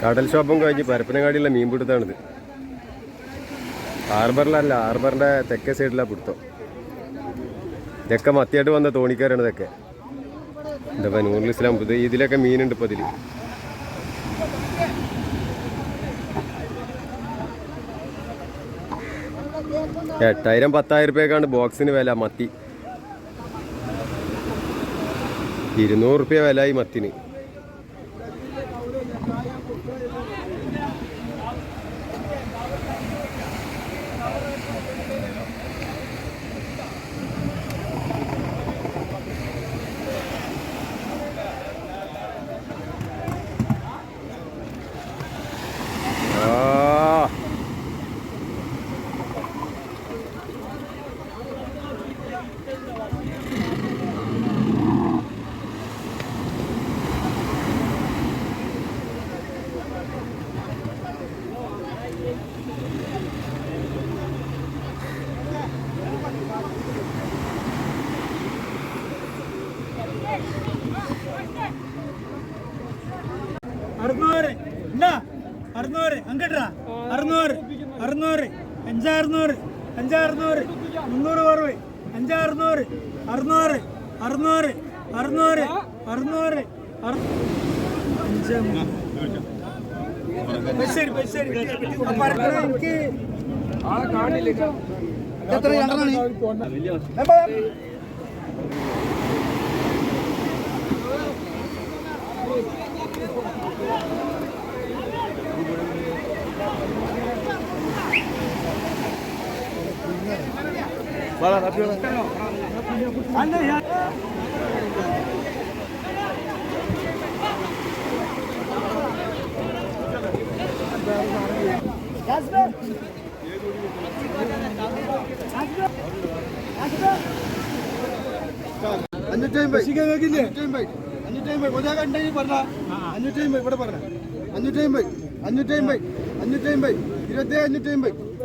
കടൽ ഷോപ്പും കഴിഞ്ഞ് പരപ്പനങ്ങാടിയുള്ള മീൻ പിടുത്തമാണിത്. ഹാർബറിലല്ല ഹാർബറിന്റെ തെക്കേ സൈഡിലാണ് പിടുത്തം. ഇതൊക്കെ മത്തിയായിട്ട് വന്ന തോണിക്കാരാണ് ഇതൊക്കെ. എന്താ നൂറിൽ ഇസ്ലാം ഇത് ഇതിലൊക്കെ മീനുണ്ട് ഇപ്പൊ ഇതിൽ എട്ടായിരം പത്തായിരം രൂപയൊക്കെയാണ് ബോക്സിന് വില മത്തി. ഇരുന്നൂറ് റുപ്യ വില ഈ മത്തിന്. Thank you. അറുന്നൂറ് അങ്ങട്ടാ അറുന്നൂറ് അറുന്നൂറ് അഞ്ചാറുന്നൂറ് അഞ്ചാറുന്നൂറ് മുന്നൂറ് കുറവ്. അഞ്ചാറുന്നൂറ് അറുന്നൂറ് അറുന്നൂറ് അറുന്നൂറ് അറുന്നൂറ് എനിക്ക് എത്ര രണ്ടെണ്ണമാണ് അഞ്ഞൂറ്റി അമ്പത് അഞ്ഞൂറ്റി അമ്പത് അഞ്ഞൂറ്റി അമ്പത് ഒരാൾ ഉണ്ടെങ്കിൽ പറഞ്ഞ അഞ്ഞൂറ്റി അമ്പത് ഇവിടെ പറഞ്ഞ അഞ്ഞൂറ്റി അമ്പത് അഞ്ഞൂറ്റി അമ്പത് അഞ്ഞൂറ്റി അമ്പത്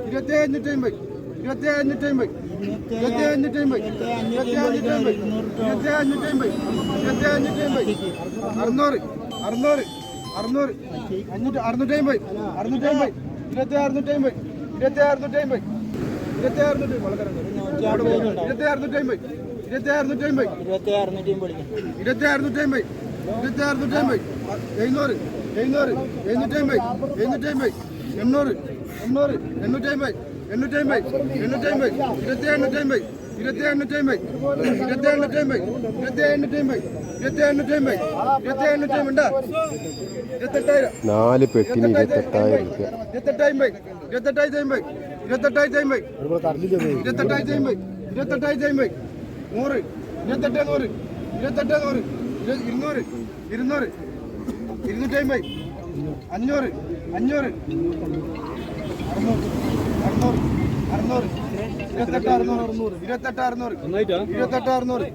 ഇരുപത്തി അഞ്ഞൂറ്റി അമ്പത് ഇരുപത്തി അഞ്ഞൂറ്റി അമ്പത് ഇരുപത്തി അഞ്ഞൂറ്റി അമ്പത് ഇരുപത്തി അഞ്ഞൂറ്റി അമ്പത് ഇരുപത്തി അഞ്ഞൂറ്റി അമ്പത് അറുന്നൂറ് അറുന്നൂറ് അറുന്നൂറ് അഞ്ഞൂറ്റി അറുന്നൂറ്റി അമ്പത് അറുന്നൂറ്റി അമ്പത് ഇരുപത്തി അറുന്നൂറ്റി അമ്പത് ഇരുപത്തി അറുന്നൂറ്റി അമ്പത് എണ്ണൂറ് എണ്ണൂറ് എണ്ണൂറ്റി അമ്പത് എണ്ണൂറ്റി അമ്പത് എണ്ണൂറ്റി അമ്പത് ഇരുപത്തി എണ്ണൂറ്റി അമ്പത് ഇരുപത്തി എണ്ണൂറ്റി അമ്പത് ഇരുപത്തി എണ്ണൂറ്റി അമ്പത് ഇരുപത്തി എണ്ണൂറ്റി അമ്പത് ഇരുപത്തി എണ്ണൂറ്റി അമ്പത് ഇരുപത്തി എണ്ണൂറ്റി അമ്പത് ഇരുപത്തെട്ടായിരം. നാല് പെട്ടിന് ഇരുപത്തെട്ടായിരം റുപ്യ ഇരുപത്തെട്ടായിരം ഇരുപത്തെട്ടായിരത്തി അമ്പത് ഇരുപത്തെട്ടായിരത്തി അമ്പത് ഇരുപത്തെട്ടായിരത്തി അമ്പത് ഇരുപത്തെട്ടായിരത്തി അമ്പത് നൂറ് ഇരുപത്തെട്ട് നൂറ് ഇരുപത്തെട്ട് നൂറ് ഇരുന്നൂറ് അഞ്ഞൂറ് അഞ്ഞൂറ്. അറുന്നൂറ്. അറുന്നൂറ്. അറുന്നൂറ്. ഇരുപത്തെട്ട് അറുന്നൂറ് ഇരുപത്തെട്ട് അറുന്നൂറ്. ഇരുപത്തെട്ട് അറുന്നൂറ്.